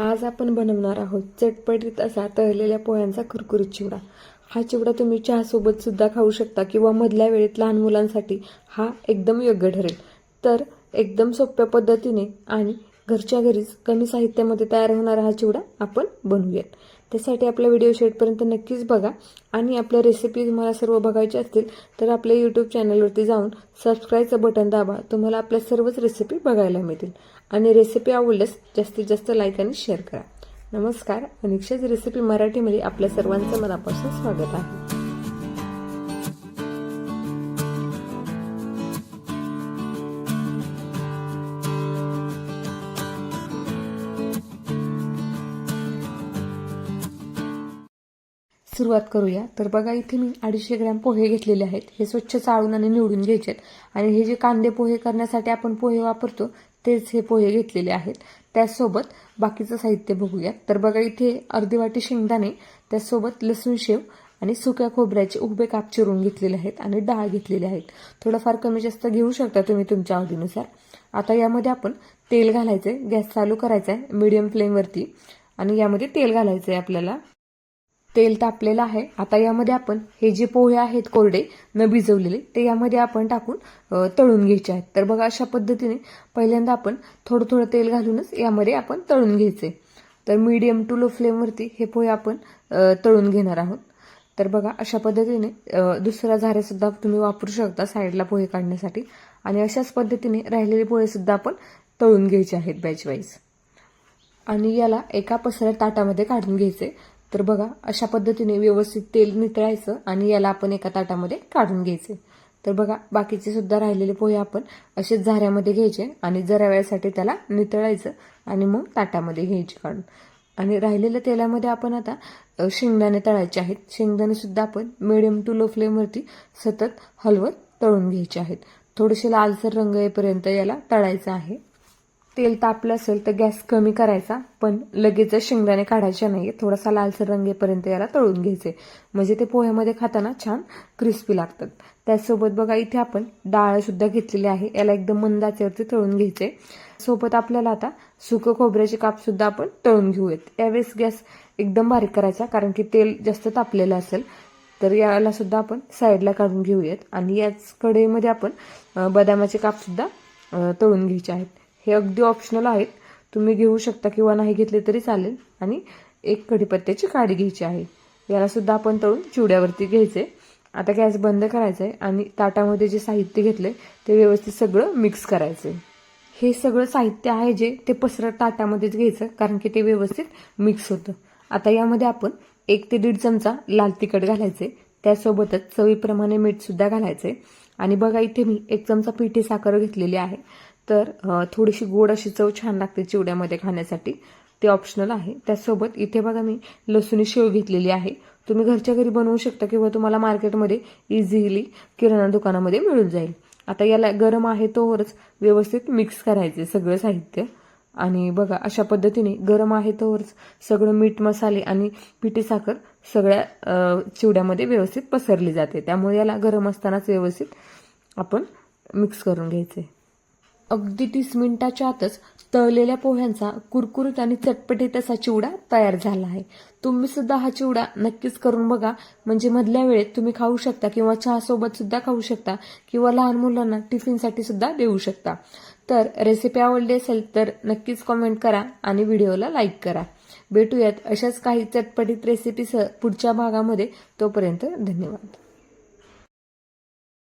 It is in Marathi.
आज आपण बनवणार आहोत चटपटीत असा तळलेल्या पोह्यांचा कुरकुरीत चिवडा. हा चिवडा तुम्ही चहासोबत सुद्धा खाऊ शकता किंवा मधल्या वेळेत लहान मुलांसाठी हा एकदम योग्य ठरेल. तर एकदम सोप्या पद्धतीने आणि घरच्या घरीच कमी साहित्यामध्ये तयार होणारा हा चिवडा आपण बनवूयात. त्यासाठी आपला व्हिडिओ शेवटपर्यंत नक्कीच बघा. आणि आपल्या रेसिपी तुम्हाला सर्व बघायचे असतील तर आपल्या यूट्यूब चॅनलवरती जाऊन सबस्क्राईबचं बटन दाबा. तुम्हाला आपल्या सर्वच रेसिपी बघायला मिळतील. आणि रेसिपी आवडल्यास जास्तीत जास्त लाईक आणि शेअर करा. नमस्कार. अनिक्षाच रेसिपी मराठीमध्ये आपल्या सर्वांचं मनापासून स्वागत आहे. सुरुवात करूया. तर बघा इथे मी अडीचशे ग्रॅम पोहे घेतलेले आहेत. हे स्वच्छ चाळून आणि निवडून घ्यायचे आहेत. आणि हे जे कांदे पोहे करण्यासाठी आपण पोहे वापरतो तेच हे पोहे घेतलेले आहेत. त्याचसोबत बाकीचं साहित्य बघूया. तर बघा इथे अर्धी वाटी शेंगदाणे त्याचसोबत लसूण शेव आणि सुक्या खोबऱ्याचे उभे काप चिरून घेतलेले आहेत आणि डाळ घेतलेले आहेत. थोडंफार कमी जास्त घेऊ शकता तुम्ही तुमच्या आवडीनुसार. आता यामध्ये आपण तेल घालायचंय गॅस चालू करायचा आहे मीडियम फ्लेमवरती आणि यामध्ये तेल घालायचं आहे आपल्याला. तेल तापलेलं आहे. आता यामध्ये आपण हे जे पोहे आहेत कोरडे न भिजवलेले ते यामध्ये आपण टाकून तळून घ्यायचे आहेत. तर बघा अशा पद्धतीने पहिल्यांदा आपण थोडं थोडं तेल घालूनच यामध्ये आपण तळून घ्यायचे. तर मीडियम टू लो फ्लेमवरती हे पोहे आपण तळून घेणार आहोत. तर बघा अशा पद्धतीने दुसरा झाऱ्यासुद्धा तुम्ही वापरू शकता साईडला पोहे काढण्यासाठी. आणि अशाच पद्धतीने राहिलेले पोहेसुद्धा आपण तळून घ्यायचे आहेत बॅच वाईज आणि याला एका पसऱ्या ताटामध्ये काढून घ्यायचे. तर बघा अशा पद्धतीने व्यवस्थित तेल नितळायचं आणि याला आपण एका ताटामध्ये काढून घ्यायचे. तर बघा बाकीचे सुद्धा राहिलेले पोहे आपण असेच झाऱ्यामध्ये घ्यायचे आणि जरा वेळेसाठी त्याला नितळायचं आणि मग ताटामध्ये घ्यायचे काढून. आणि राहिलेल्या तेलामध्ये आपण आता शेंगदाणे तळायचे आहेत. शेंगदाणे सुद्धा आपण मिडियम टू लो फ्लेमवरती सतत हलवत तळून घ्यायचे आहेत. थोडेसे लालसर रंग येईपर्यंत याला तळायचं आहे. तेल तापलं असेल तर गॅस कमी करायचा पण लगेच शेंगदाणे काढायचे नाही थोडासा लालसर रंगेपर्यंत याला तळून घ्यायचे. म्हणजे ते पोह्यामध्ये खाताना छान क्रिस्पी लागतात. त्याचसोबत बघा इथे आपण डाळ सुद्धा घेतलेली आहे. याला एकदम मंदाच्यावरती तळून घ्यायचे. सोबत आपल्याला आता सुकं खोबऱ्याचे काप सुद्धा आपण तळून घेऊयात. यावेळेस गॅस एकदम बारीक करायचा कारण की तेल जास्त तापलेलं असेल तर याला सुद्धा आपण साईडला काढून घेऊयात. आणि याच कढईमध्ये आपण बदामाचे काप सुद्धा तळून घ्यायचे आहेत. हे अगदी ऑप्शनल आहेत. तुम्ही घेऊ शकता किंवा नाही घेतले तरी चालेल. आणि एक कढीपत्त्याची काडी घ्यायची आहे. यालासुद्धा आपण तळून चिवड्यावरती घ्यायचे. आता गॅस बंद करायचा आहे आणि ताटामध्ये जे साहित्य घेतले ते व्यवस्थित सगळं मिक्स करायचं हे सगळं साहित्य आहे जे ते पसरत ताटामध्येच घ्यायचं कारण की ते व्यवस्थित मिक्स होतं. आता यामध्ये आपण एक ते दीड चमचा लाल तिखट घालायचे त्यासोबतच चवीप्रमाणे मीठसुद्धा घालायचे आणि बघा इथे मी एक चमचा पिठी साखर घेतलेली आहे. तर थोडीशी गोड अशी चव छान लागते चिवड्यामध्ये खाण्यासाठी. ते ऑप्शनल आहे. त्याचसोबत इथे बघा मी लसूणी शेव घेतलेली आहे. तुम्ही घरच्या घरी बनवू शकता किंवा तुम्हाला मार्केटमध्ये इझिली किराणा दुकानामध्ये मिळून जाईल. आता याला गरम आहे तोवरच व्यवस्थित मिक्स करायचे सगळं साहित्य. आणि बघा अशा पद्धतीने गरम आहे तोवरच सगळं मीठ मसाले आणि पिठी साखर सगळ्या चिवड्यामध्ये व्यवस्थित पसरली जाते. त्यामुळे याला गरम असतानाच व्यवस्थित आपण मिक्स करून घ्यायचे. अगदी तीस मिनिटाच्या आतच तळलेल्या पोह्यांचा कुरकुरीत आणि चटपटीत असा चिवडा तयार झाला आहे. तुम्ही सुद्धा हा चिवडा नक्कीच करून बघा. म्हणजे मधल्या वेळेत तुम्ही खाऊ शकता किंवा चहासोबत सुद्धा खाऊ शकता किंवा लहान मुलांना टिफिनसाठी सुद्धा देऊ शकता. तर रेसिपी आवडली असेल तर नक्कीच कॉमेंट करा आणि व्हिडिओला लाईक करा. भेटूयात अशाच काही चटपटीत रेसिपीसह पुढच्या भागामध्ये. तोपर्यंत धन्यवाद.